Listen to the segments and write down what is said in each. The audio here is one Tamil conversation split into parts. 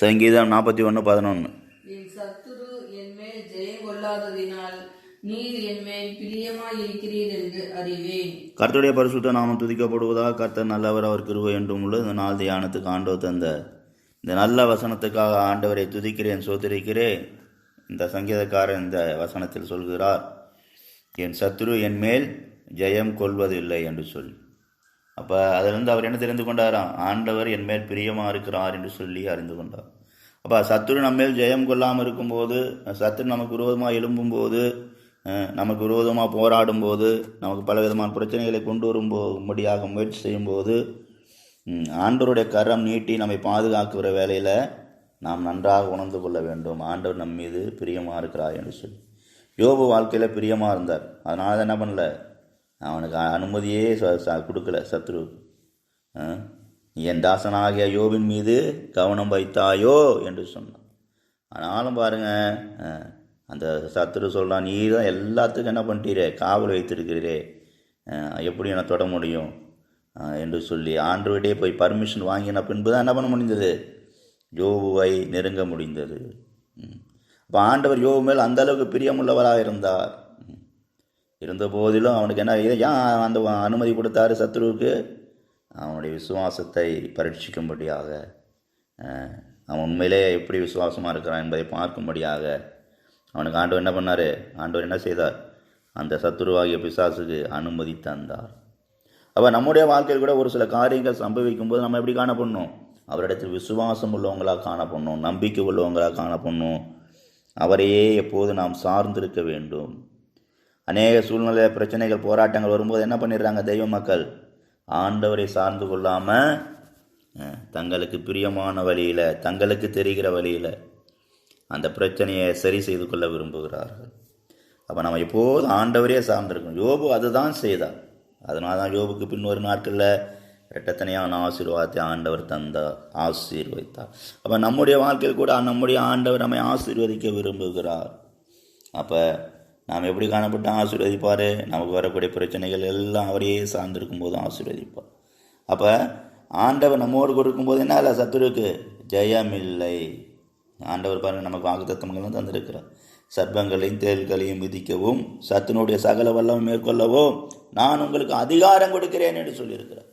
சங்கீதம் நாற்பத்தி ஒன்று பதினொன்று என் சத்துரு என் மேல் ஜெயம் கொள்ளாததினால் நீர் என் மேல் பிரியமாயிருக்கிறீர் என்று அறிவேன். கர்த்தருடைய பரிசுத்த நாமம் துதிக்கப்படுவதாக கர்த்தர் நல்லவர் அவர் கிருபை என்றும் உள்ள இந்த நாள் தியானத்துக்கு ஆண்டவர் தந்த இந்த நல்ல வசனத்துக்காக ஆண்டவரை துதிக்கிறேன் சோதரிக்கிறேன் இந்த சங்கீதக்காரன் இந்த வசனத்தில் சொல்கிறார் என் சத்துரு என் மேல் ஜெயம் கொள்வதில்லை என்று சொல்லி. அப்போ அதிலிருந்து அவர் என்ன தெரிந்து கொண்டாராம்? ஆண்டவர் என் மேல் பிரியமாக இருக்கிறார் என்று சொல்லி அறிந்து கொண்டார். அப்போ சத்துரு நம்மேல் ஜெயம் கொள்ளாமல் இருக்கும்போது சத்துரு நமக்கு விரோதமாக எழும்பும்போது நமக்கு விரோதமாக போராடும் போது நமக்கு பல விதமான பிரச்சனைகளை கொண்டு வரும்படியாக முயற்சி செய்யும்போது ஆண்டவருடைய கரம் நீட்டி நம்மை பாதுகாக்கிற வேலையில் நாம் நன்றாக உணர்ந்து கொள்ள வேண்டும். ஆண்டவர் நம் மீது பிரியமாக இருக்கிறார் என்று சொல்லி. யோபு வாழ்க்கையில் பிரியமாக இருந்தார். அதனால் என்ன பண்ணல? அவனுக்கு அனுமதியே ச- கொடுக்கல சத்ரு. என் தாசனாகிய யோபின் மீது கவனம் வைத்தாயோ என்று சொன்னான். ஆனாலும் பாருங்க அந்த சத்ரு சொல்கிறான் நீ தான் எல்லாத்துக்கும் என்ன பண்ணிட்டீரே? காவல் வைத்திருக்கிறீரே. எப்படி என்னை தொட முடியும்? என்று சொல்லி ஆண்டவர்கிட்டே போய் பர்மிஷன் வாங்கின பின்பு தான் என்ன பண்ண முடிந்தது? யோபுவை நெருங்க முடிந்தது. அப்போ ஆண்டவர் யோபு மேல் அந்த அளவுக்கு பிரியமுள்ளவராக இருந்தார் இருந்த போதிலும் அவனுக்கு என்ன ஏன் அந்த அனுமதி கொடுத்தாரு சத்ருவுக்கு? அவனுடைய விசுவாசத்தை பரீட்சிக்கும்படியாக அவன் உண்மையிலே எப்படி விசுவாசமாக இருக்கிறான் என்பதை பார்க்கும்படியாக அவனுக்கு ஆண்டவர் என்ன பண்ணார்? ஆண்டவர் என்ன செய்தார்? அந்த சத்துருவாகிய பிசாசுக்கு அனுமதி தந்தார். அப்போ நம்முடைய வாழ்க்கையில் கூட ஒரு சில காரியங்கள் சம்பவிக்கும் போது நம்ம எப்படி காணப்படணும்? அவரிடத்தில் விசுவாசம் உள்ளவங்களாக காணப்படணும் நம்பிக்கை உள்ளவங்களாக காணப்படணும். அவரையே எப்போது நாம் சார்ந்திருக்க வேண்டும்? அநேக சூழ்நிலை பிரச்சனைகள் போராட்டங்கள் வரும்போது என்ன பண்ணிடுறாங்க தெய்வ மக்கள்? ஆண்டவரை சார்ந்து கொள்ளாமல் தங்களுக்கு பிரியமான வழியில் தங்களுக்கு தெரிகிற வழியில் அந்த பிரச்சனையை சரி செய்து கொள்ள விரும்புகிறார்கள். அப்போ நம்ம எப்போதும் ஆண்டவரே சார்ந்திருக்கணும்? யோபு அதுதான் செய்தார். அதனால தான் யோபுக்கு பின்வரும் நாட்களில் இரட்டத்தனையான ஆசீர்வாதத்தை ஆண்டவர் தந்தார் ஆசீர்வதித்தார். அப்போ நம்முடைய வாழ்க்கையில் கூட நம்முடைய ஆண்டவர் நம்மை ஆசீர்வதிக்க விரும்புகிறார். அப்போ நாம் எப்படி காணப்பட்டு ஆசீர்வதிப்பார்? நமக்கு வரக்கூடிய பிரச்சனைகள் எல்லாம் அவரையே சார்ந்திருக்கும் போதும் ஆசீர்வதிப்பார். அப்போ ஆண்டவர் நம்மோடு கொடுக்கும்போது என்ன இல்லை? சத்துருக்கு. ஜெயமில்லை ஆண்டவர் பாருங்கள் நமக்கு வாக்குத்தத்தங்களும் தந்திருக்கிறார். சர்ப்பங்களையும் தேள்களையும் விதிக்கவும் சத்தினுடைய சகல வல்லமை மேற்கொள்ளவும் நான் உங்களுக்கு அதிகாரம் கொடுக்கிறேன் என்று சொல்லியிருக்கிறார்.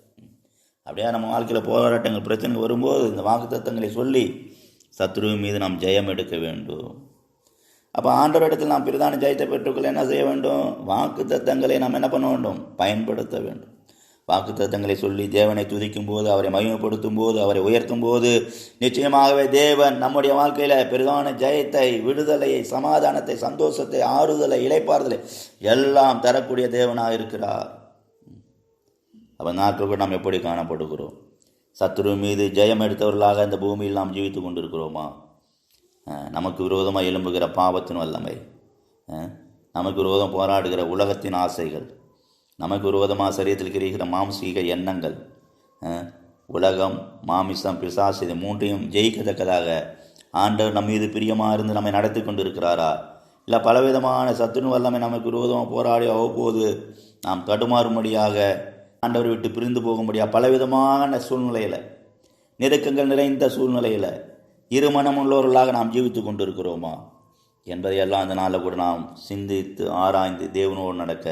அப்படியே நம்ம வாழ்க்கையில் போராட்டங்கள் பிரச்சனை வரும்போது இந்த வாக்குத்தத்தங்களை சொல்லி சத்ரு மீது நாம் ஜெயம் எடுக்க வேண்டும். அப்போ ஆண்டவரிடத்தில் நாம் பிரதான ஜெயத்தை பெற்றுக்கொள்ள என்ன செய்ய வேண்டும்? வாக்கு தத்தங்களை நாம் என்ன பண்ண வேண்டும்? பயன்படுத்த வேண்டும். வாக்கு தத்தங்களை சொல்லி தேவனை துதிக்கும் போது அவரை மகிமைப்படுத்தும் போது அவரை உயர்த்தும் போது நிச்சயமாகவே தேவன் நம்முடைய வாழ்க்கையில் பெரிதான ஜெயத்தை விடுதலையை சமாதானத்தை சந்தோஷத்தை ஆறுதலை இழைப்பார்தலை எல்லாம் தரக்கூடிய தேவனாக இருக்கிறார். அப்போ நாட்களுக்கு நாம் எப்படி காணப்படுகிறோம்? சத்துரு மீது ஜெயம் எடுத்தவர்களாக இந்த பூமியில் நாம் ஜீவித்து கொண்டிருக்கிறோமா? நமக்கு விரோதமாக எழும்புகிற பாவத்தின் வல்லமை. நமக்கு விரோதம் போராடுகிற உலகத்தின் ஆசைகள். நமக்கு விரோதமாக சரீரத்தில் கிரிகிற மாம்சீக எண்ணங்கள். உலகம் மாமிசம் பிசாசு இது மூன்றையும் ஜெயிக்கத்தக்கதாக ஆண்டவர் நம் மீது பிரியமாக இருந்து நம்மை நடத்தி கொண்டு இருக்கிறாரா இல்லை பலவிதமான சத்துணு வல்லமை நமக்கு விரோதமாக போராடி அவ்வப்போது நாம் தடுமாறும்படியாக ஆண்டவரை விட்டு பிரிந்து போகும்படியாக பலவிதமான சூழ்நிலையில் நெருக்கங்கள் நிறைந்த சூழ்நிலையில் இருமனம் உள்ளவர்களாக நாம் ஜீவித்து கொண்டிருக்கிறோமா? என்பதையெல்லாம் அந்த நாளில் கூட நாம் சிந்தித்து ஆராய்ந்து தேவனோடு நடக்க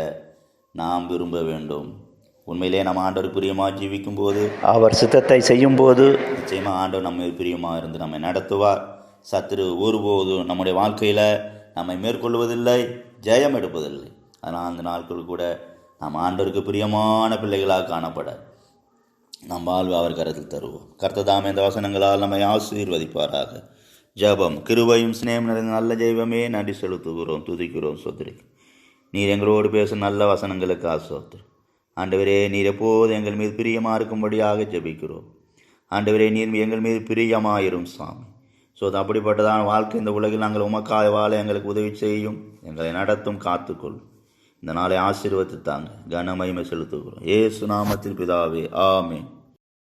நாம் விரும்ப வேண்டும். உண்மையிலே நம்ம ஆண்டவர் பிரியமாக ஜீவிக்கும் போது அவர் சித்தத்தை செய்யும் போது நிச்சயமாக ஆண்டவர் நம்ம பிரியமாக இருந்து நம்மை நடத்துவார். சத்துரு ஒருபோதும் நம்முடைய வாழ்க்கையில் நம்மை மேற்கொள்வதில்லை ஜெயம் எடுப்பதில்லை. ஆனால் அந்த நாட்கள் கூட நாம் ஆண்டவருக்கு பிரியமான பிள்ளைகளாக காணப்பட நம் வாழ்வு அவர் கருத்தில் தருவோம். கர்த்ததாமே இந்த வசனங்களால் நம்மை ஆசீர்வதிப்பாராக. ஜெபம் கிருபையும் சிநேகம் நிறைந்த நல்ல ஜெய்வமே நன்றி செலுத்துகிறோம் துதிக்கிறோம் சொத்திரி நீர் எங்களோடு பேசும் நல்ல வசனங்களுக்கு ஆசோத்து ஆண்டவரே நீர் எப்போது எங்கள் மீது பிரியமாக இருக்கும்படியாக ஜெபிக்கிறோம். ஆண்டவரே நீர் எங்கள் மீது பிரியமாயிரும் சாமி. ஸோ அது அப்படிப்பட்டதான வாழ்க்கை இந்த உலகில் நாங்கள் உமக்காக வாழ எங்களுக்கு உதவி செய்யும். எங்களை நடத்தும் காத்துக்கொள்ளும். இந்த நாளை ஆசீர்வதித்தாங்க. கனமகிமை செலுத்துகிறோம். ஏசு நாமத்தில் பிதாவே ஆமே